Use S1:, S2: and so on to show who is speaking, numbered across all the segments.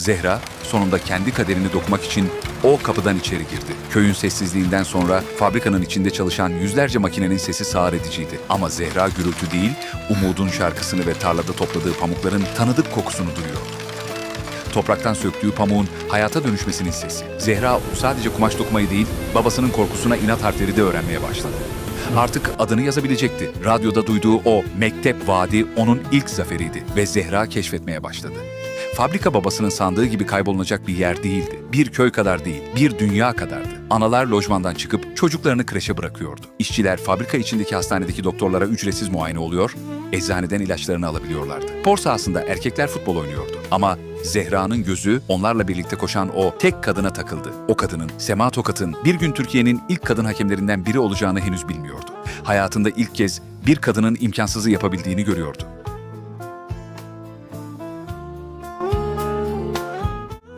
S1: Zehra sonunda kendi kaderini dokumak için o kapıdan içeri girdi. Köyün sessizliğinden sonra fabrikanın içinde çalışan yüzlerce makinenin sesi sağır ediciydi. Ama Zehra gürültü değil, umudun şarkısını ve tarlada topladığı pamukların tanıdık kokusunu duyuyordu. Topraktan söktüğü pamuğun hayata dönüşmesinin sesi. Zehra sadece kumaş dokumayı değil, babasının korkusuna inat harfleri de öğrenmeye başladı. Artık adını yazabilecekti. Radyoda duyduğu o mektep vaadi onun ilk zaferiydi ve Zehra keşfetmeye başladı. Fabrika babasının sandığı gibi kaybolunacak bir yer değildi. Bir köy kadar değil, bir dünya kadardı. Analar lojmandan çıkıp çocuklarını kreşe bırakıyordu. İşçiler fabrika içindeki hastanedeki doktorlara ücretsiz muayene oluyor, eczaneden ilaçlarını alabiliyorlardı. Spor sahasında erkekler futbol oynuyordu. Ama Zehra'nın gözü onlarla birlikte koşan o tek kadına takıldı. O kadının, Sema Tokat'ın bir gün Türkiye'nin ilk kadın hakemlerinden biri olacağını henüz bilmiyordu. Hayatında ilk kez bir kadının imkansızı yapabildiğini görüyordu.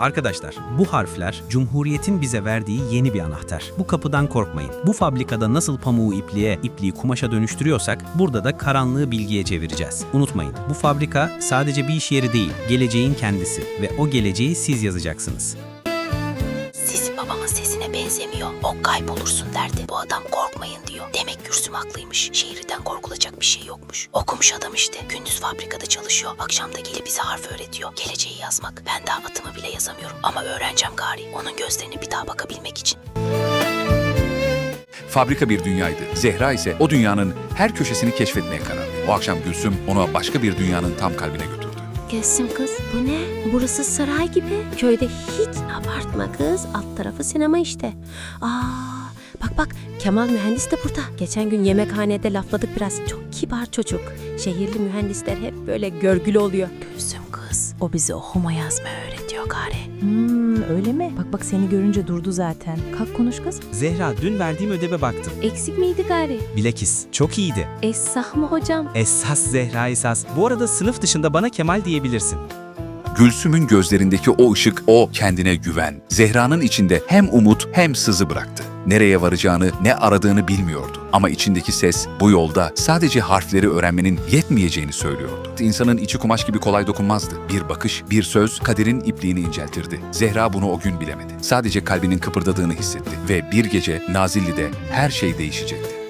S2: Arkadaşlar, bu harfler Cumhuriyet'in bize verdiği yeni bir anahtar. Bu kapıdan korkmayın. Bu fabrikada nasıl pamuğu ipliğe, ipliği kumaşa dönüştürüyorsak, burada da karanlığı bilgiye çevireceğiz. Unutmayın, bu fabrika sadece bir iş yeri değil, geleceğin kendisi ve o geleceği siz yazacaksınız.
S3: Benzemiyor. O kaybolursun derdi. Bu adam korkmayın diyor. Demek Gürsüm haklıymış. Şehirden korkulacak bir şey yokmuş. Okumuş adam işte. Gündüz fabrikada çalışıyor. Akşam da gelip bize harf öğretiyor. Geleceği yazmak. Ben daha atımı bile yazamıyorum. Ama öğreneceğim gari. Onun gözlerine bir daha bakabilmek için.
S1: Fabrika bir dünyaydı. Zehra ise o dünyanın her köşesini keşfetmeye karar verdi. O akşam Gülsüm onu başka bir dünyanın tam kalbine götürdü.
S4: Gelsin kız. Bu ne? Burası saray gibi. Köyde hiç abartma kız. Alt tarafı sinema işte. Aa, bak bak Kemal mühendis de burada. Geçen gün yemekhanede lafladık biraz. Çok kibar çocuk. Şehirli mühendisler hep böyle görgülü oluyor.
S3: Kız. O bize okuma yazma öğretiyor gari.
S5: Hmm, öyle mi? Bak bak seni görünce durdu zaten. Kalk konuş kız.
S2: Zehra, dün verdiğim ödeve baktım.
S4: Eksik miydi gari?
S2: Bilakis, çok iyiydi.
S4: Esah mı hocam?
S2: Esas Zehra esas. Bu arada sınıf dışında bana Kemal diyebilirsin.
S1: Gülsüm'ün gözlerindeki o ışık, o kendine güven. Zehra'nın içinde hem umut hem sızı bıraktı. Nereye varacağını, ne aradığını bilmiyordu. Ama içindeki ses bu yolda sadece harfleri öğrenmenin yetmeyeceğini söylüyordu. İnsanın içi kumaş gibi kolay dokunmazdı. Bir bakış, bir söz kaderin ipliğini inceltirdi. Zehra bunu o gün bilemedi. Sadece kalbinin kıpırdadığını hissetti ve bir gece Nazilli'de her şey değişecekti.